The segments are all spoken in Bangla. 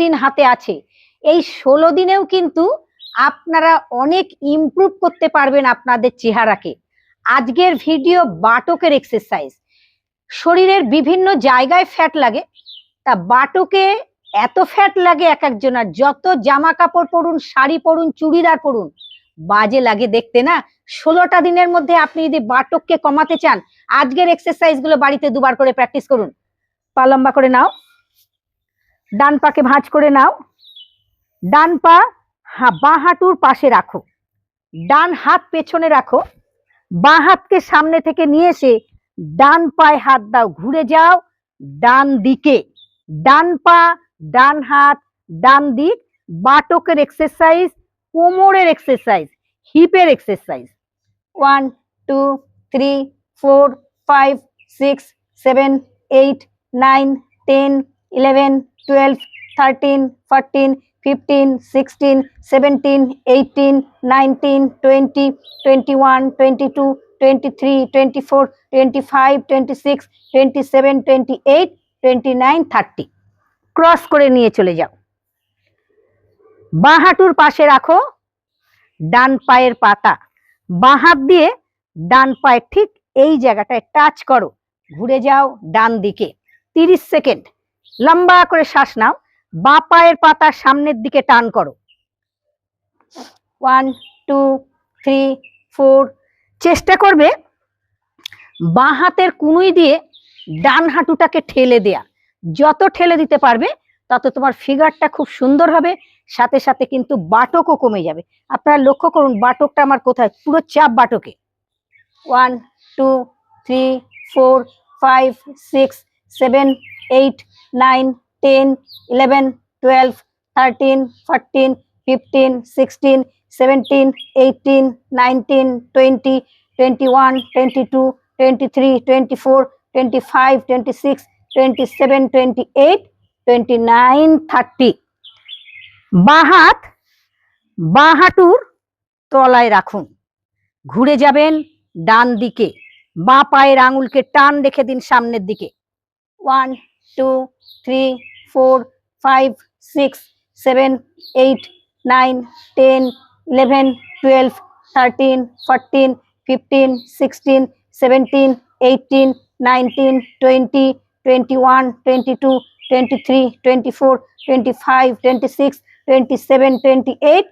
দিন হাতে আছে। এই ষোলো দিনেও কিন্তু আপনারা অনেক ইমপ্রুভ করতে পারবেন আপনাদের চেহারাকে। আজকের ভিডিও বাটকের এক্সারসাইজ শরীরের বিভিন্ন জায়গায় ফ্যাট লাগে। তা বাটকে এত ফ্যাট লাগে এক একজনের যত জামা কাপড় পরুন, শাড়ি পরুন, চুড়িদার পরুন, বাজে লাগে দেখতে না? ষোলোটা দিনের মধ্যে আপনি যদি বাটককে কমাতে চান, আজকের এক্সারসাইজগুলো বাড়িতে দুবার করে প্র্যাকটিস করুন। পা লম্বা করে নাও। ডান পাকে ভাঁজ করে নাও। ডান পা বাঁ হাঁটুর পাশে রাখো। ডান হাত পেছনে রাখো। বাঁ হাতকে সামনে থেকে নিয়ে এসে ডান পায়ে হাত দাও, ঘুরে যাও ডান দিকে। ডান পা, ডান হাত, ডান দিক, বাটকের এক্সারসাইজ কোমরের exercise হিপের exercise one two three four five six seven eight nine ten eleven, twelve, thirteen, fourteen, fifteen, sixteen, seventeen, eighteen, nineteen, twenty twenty one, twenty two, twenty three, twenty four, twenty five, twenty six, twenty seven, twenty eight, twenty nine, thirty. Cross করে নিয়ে চলে যাও। বাঁ হাঁটুর পাশে রাখো ডান পায়ের পাতা। বাঁ হাত দিয়ে ডান পায়ের ঠিক এই জায়গাটায় টাচ করো। ঘুরে যাও ডান দিকে। তিরিশ সেকেন্ড। লম্বা করে শ্বাস নাও। বাঁ পায়ের পাতা সামনের দিকে টান করো। ওয়ান টু থ্রি ফোর চেষ্টা করবে বাঁ হাতের কুনুই দিয়ে ডান হাঁটুটাকে ঠেলে দেয়া। যত ঠেলে দিতে পারবে, তত তোমার ফিগারটা খুব সুন্দর হবে। সাথে সাথে কিন্তু বাটকও কমে যাবে। আপনারা লক্ষ্য করুন, বাটকটা আমার কোথায়? পুরো চাপ বাটকে। One two three four five six seven eight, nine, ten, eleven, twelve, thirteen, fourteen, fifteen, sixteen, seventeen, eighteen, nineteen, twenty twenty one, twenty two, twenty three, twenty four, twenty five, twenty six, twenty seven, twenty eight, twenty nine, thirty. বাঁ হাত বাঁ হাঁটুর তলায় রাখুন। ঘুরে যাবেন ডান দিকে। বাঁ পায়ের আঙুলকে টান রেখে দিন সামনের দিকে। One two, three, four, five, six, seven, eight, nine, ten, eleven, twelve, thirteen, fourteen, fifteen, sixteen, seventeen, eighteen, nineteen, twenty twenty one, twenty two, twenty three, twenty four, twenty five, twenty six, twenty seven, twenty eight,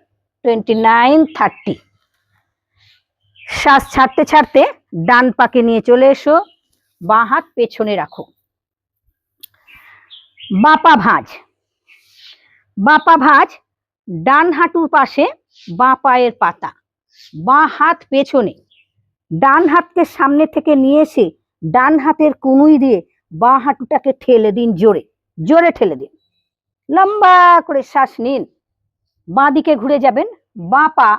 twenty nine, thirty. শ্বাস ছাড়তে ছাড়তে ডান পাকে নিয়ে চলে এসো, বাঁ হাত পেছনে রাখো। বাপা ভাঁজ। বাপা ভাঁজ ডান হাঁটুর পাশে বাঁ পায়ের পাতা, বাঁ হাত পেছনে। ডান হাতকে সামনে থেকে নিয়ে এসে ডান হাতের কুনুই দিয়ে বাঁ হাঁটুটাকে ঠেলে দিন জোরে জোরে ঠেলে দিন। লম্বা করে শ্বাস নিন। বাঁ দিকে ঘুরে যাবেন। বাঁ পা,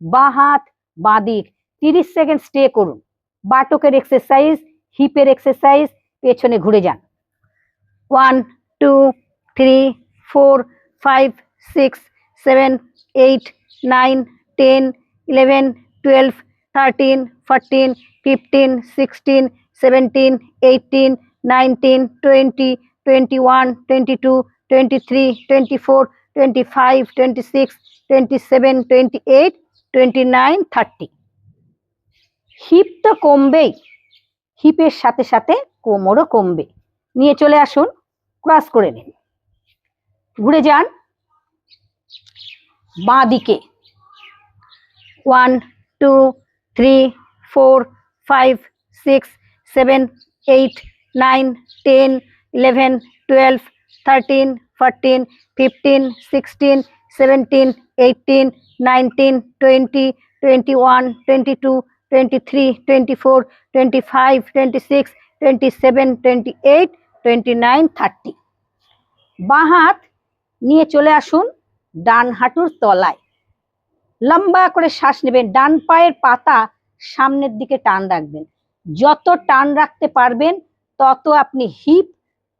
বাঁ হাত, বাঁ দিক। তিরিশ সেকেন্ড স্টে করুন। বাটকের এক্সারসাইজ, হিপের এক্সারসাইজ, পেছনে ঘুরে যান। One two three four five six seven eight nine ten eleven twelve thirteen fourteen fifteen sixteen seventeen eighteen nineteen twenty twenty one twenty two twenty three twenty four twenty five twenty six twenty seven twenty eight twenty nine thirty hip তো কমবেই। হিপের সাথে সাথে কোমরও কমবে। নিয়ে চলে আসুন ক্রস করে নিন। ঘুরে যান। বাঁ দিকে one, two, three, four, five, six, seven, eight, nine, ten, eleven, twelve, thirteen, fourteen, fifteen, sixteen, seventeen eighteen nineteen, twenty twenty one, twenty two, twenty three, twenty four, twenty five, twenty six, twenty seven, twenty eight twenty nine thirty বাঁ হাত নিয়ে চলে আসুন ডান হাঁটুর তলায়। লম্বা করে শ্বাস নেবেন, ডান পায়ের পাতা সামনের দিকে টান রাখবেন। যত টান রাখতে পারবেন, তত আপনি হিপ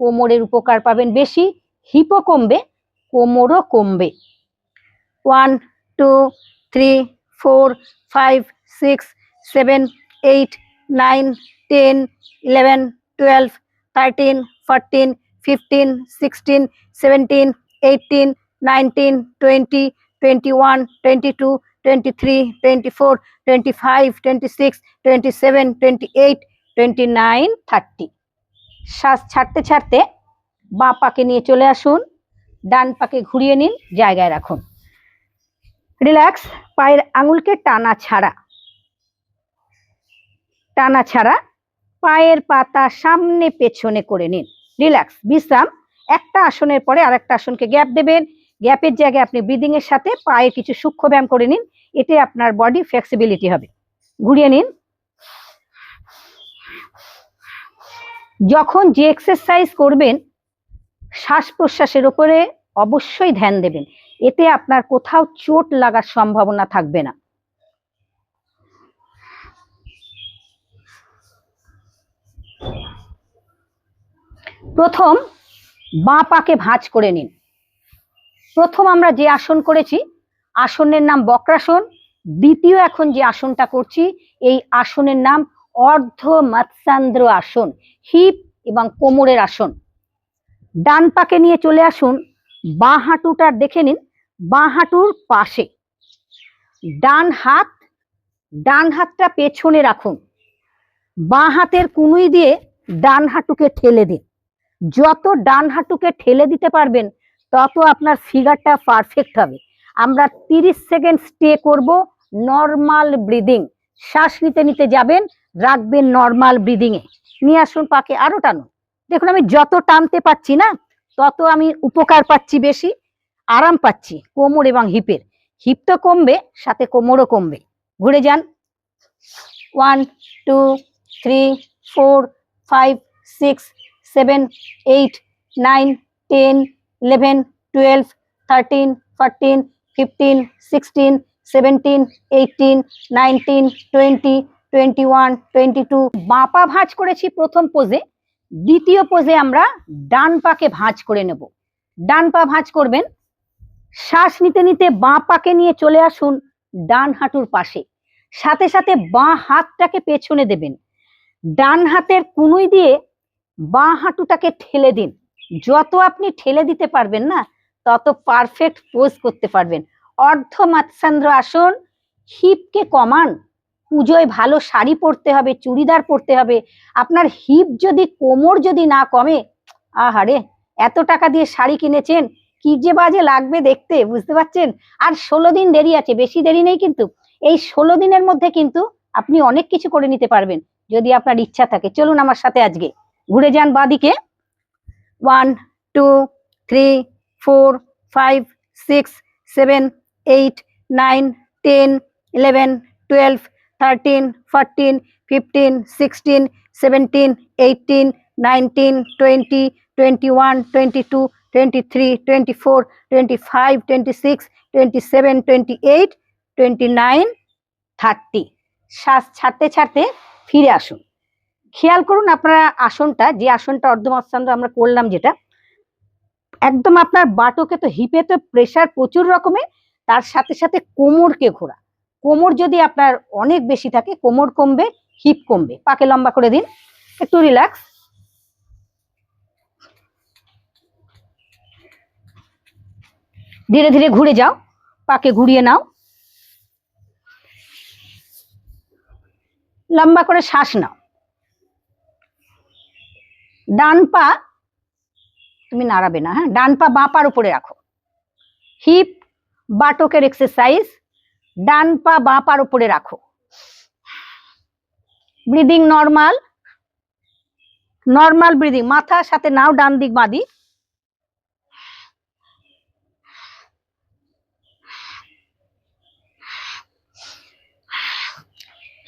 কোমরের উপকার পাবেন বেশি। হিপও কমবে, কোমরও কমবে। One two three four five six seven eight nine ten eleven twelve thirteen fourteen fifteen sixteen seventeen eighteen nineteen twenty twenty one twenty two twenty three twenty four twenty five twenty six twenty seven twenty eight twenty nine thirty শ্বাস ছাড়তে ছাড়তে বাঁ পাকে নিয়ে চলে আসুন, ডান পাকে ঘুরিয়ে নিন, জায়গায় রাখুন। রিল্যাক্স, পায়ের আঙুলকে টানা ছাড়া। টানা ছাড়া পায়ের পাতা সামনে পেছনে করে নিন। রিল্যাক্স বিশ্রাম। একটা আসনের পরে আরেকটা আসনকে গ্যাপ দেবেন। গ্যাপের জায়গায় আপনি ব্রিদিং এর সাথে পায়ে কিছু সূক্ষ্ম ব্যায়াম করে নিন। এতে আপনার বডি ফ্লেক্সিবিলিটি হবে। ঘুরিয়ে নিন। যখন যে এক্সারসাইজ করবেন, শ্বাস প্রশ্বাসের উপরে অবশ্যই ধ্যান দেবেন। এতে আপনার কোথাও চোট লাগার সম্ভাবনা থাকবে না। প্রথম বাঁ পাকে ভাঁজ করে নিন। প্রথম আমরা যে আসন করেছি, আসনের নাম বক্রাসন, দ্বিতীয় এখন যে আসনটা করছি, এই আসনের নাম অর্ধ মৎস্যান্দ্র আসন, হিপ এবং কোমরের আসন। ডান পাকে নিয়ে চলে আসুন, বাঁ হাঁটুটা দেখে নিন, বাঁ হাঁটুর পাশে। ডান হাত, ডান হাতটা পেছনে রাখুন। বাঁ হাতের কুনুই দিয়ে ডান হাঁটুকে ঠেলে দিন। যত ডান হাঁটুকে ঠেলে দিতে পারবেন, তত আপনার ফিগারটা পারফেক্ট হবে। আমরা তিরিশ সেকেন্ড স্টে করব নর্মাল ব্রিদিং শ্বাস নিতে নিতে যাবেন, রাখবেন নর্মাল ব্রিদিং এ। নিয়ে আসুন পাকে আরও টানুন। দেখুন আমি যত টানতে পাচ্ছি না, তত আমি উপকার পাচ্ছি বেশি, আরাম পাচ্ছি কোমর এবং হিপের হিপ তো কমবে, সাথে কোমরও কমবে। ঘুরে যান। One two three four five six seven eight nine ten eleven twelve thirteen fourteen fifteen sixteen seventeen eighteen nineteen twenty twenty one twenty two বাঁপা ভাঁজ করেছি প্রথম পোজে দ্বিতীয় পোজে আমরা ডান পাকে ভাঁজ করে নেব। ডান পা ভাঁজ করবেন। শ্বাস নিতে নিতে বাঁ পাকে নিয়ে চলে আসুন ডান হাঁটুর পাশে। সাথে সাথে বাঁ হাতটাকে পেছনে দেবেন। ডান হাতের কুনুই দিয়ে বাঁ হাঁটুটাকে ঠেলে দিন। যত আপনি ঠেলে দিতে পারবেন না, তত পারফেক্ট পোজ করতে পারবেন। অর্ধ মাৎসান্দ্র আসন হিপকে কমান। পুজোয় ভালো শাড়ি পরতে হবে, চুড়িদার পরতে হবে। আপনার হিপ যদি, কোমর যদি না কমে আহারে এত টাকা দিয়ে শাড়ি কিনেছেন, কি যে বাজে লাগবে দেখতে, বুঝতে পারছেন? আর ষোলো দিন দেরি আছে, বেশি দেরি নেই কিন্তু। এই ষোলো দিনের মধ্যে কিন্তু আপনি অনেক কিছু করে নিতে পারবেন, যদি আপনার ইচ্ছা থাকে। চলুন আমার সাথে আজকে। ঘুরে যান বাদিকে। One two three four five six seven eight nine ten eleven twelve thirteen fourteen fifteen sixteen seventeen eighteen nineteen twenty twenty one twenty two twenty three twenty four twenty five twenty six twenty seven twenty eight twenty nine thirty শ্বাস ছাড়তে ছাড়তে ফিরে আসুন। খেয়াল করুন আপনারা আসনটা, যে আসনটা অর্ধমস্তান্দ্র আমরা করলাম যেটা, একদম আপনার বাটোকে তো হিপে তো প্রেশার প্রচুর রকমের, তার সাথে সাথে কোমরকে ঘোরা। কোমর যদি আপনার অনেক বেশি থাকে, কোমর কমবে হিপ কমবে। পাকে লম্বা করে দিন, একটু রিল্যাক্স ধীরে ধীরে ঘুরে যাও, পাকে ঘুরিয়ে নাও। লম্বা করে শ্বাস নাও। ডান পা তুমি নাড়াবে না হ্যাঁ? ডান পা বাঁ পার উপরে রাখো। হিপ বাটকের এক্সারসাইজ ডান পা বাঁ পার উপরে রাখো। ব্রিদিং নর্মাল নর্মাল ব্রিদিং মাথার সাথে নাও, ডান দিক, বাঁ দিক।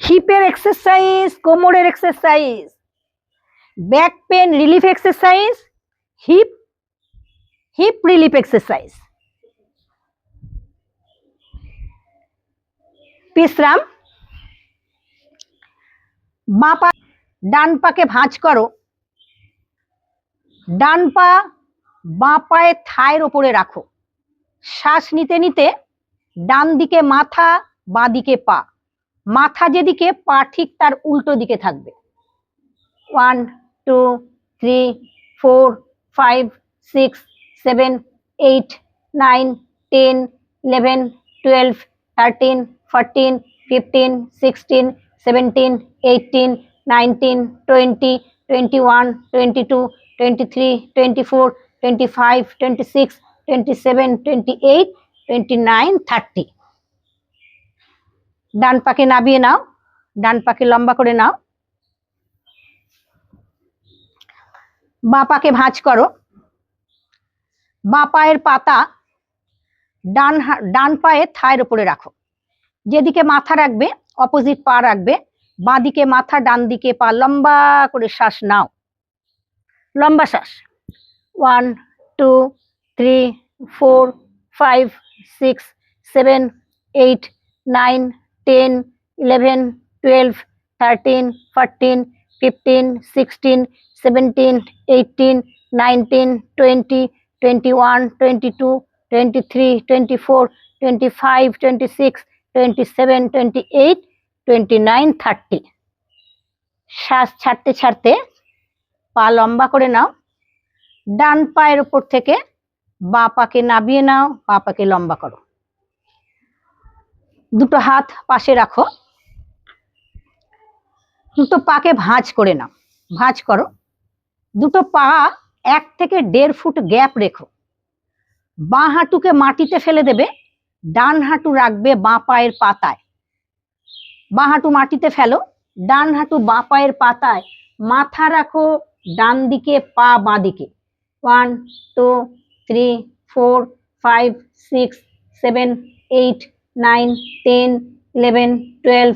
হিপের এক্সারসাইজ কোমরের exercise back pain relief exercise hip hip relief exercise বিশ্রাম, বাঁ পা, ডান পাকে ভাঁজ করো। ডান পা বাঁ পায়ের থায়ের ওপরে রাখো। শ্বাস নিতে নিতে ডান দিকে মাথা, বাঁ দিকে পা। মাথা যেদিকে, পা ঠিক তার উল্টো দিকে থাকবে। One two three four five six seven eight nine ten eleven twelve thirteen fourteen fifteen sixteen seventeen eighteen nineteen twenty twenty one twenty two twenty three twenty four twenty five twenty six twenty seven twenty eight twenty nine thirty. ডান পাকে নাবিয়ে নাও, ডান পাকে লম্বা করে নাও। বাঁ পাকে ভাঁজ করো। বাঁ পায়ের পাতা ডান ডান পায়ে থায়ের উপরে রাখো। যেদিকে মাথা রাখবে অপোজিট পা রাখবে বাঁ দিকে মাথা ডান দিকে পা, লম্বা করে শ্বাস নাও। লম্বা শ্বাস। One, two, three, four, five, six, seven, eight, nine, ten, eleven, twelve, thirteen, fourteen fifteen sixteen seventeen eighteen nineteen twenty twenty one twenty two twenty three twenty four twenty five twenty six twenty seven twenty eight twenty nine thirty শ্বাস ছাড়তে ছাড়তে পা লম্বা করে নাও। ডান পায়ের উপর থেকে বা পাকে নাবিয়ে নাও, বাঁ পাকে লম্বা করো। দুটো হাত পাশে রাখো। দুটো পাকে ভাঁজ করে নাও। ভাঁজ করো। দুটো পা এক থেকে দেড় ফুট গ্যাপ রেখো। বাঁ হাঁটুকে মাটিতে ফেলে দেবে, ডান হাঁটু রাখবে বাঁ পায়ের পাতায়। বাঁ হাঁটু মাটিতে ফেলো, ডান হাঁটু বাঁ পায়ের পাতায়। মাথা রাখো ডান দিকে, পা বাঁ দিকে। One, two, three, four, five, six, seven, eight, nine, ten, eleven, twelve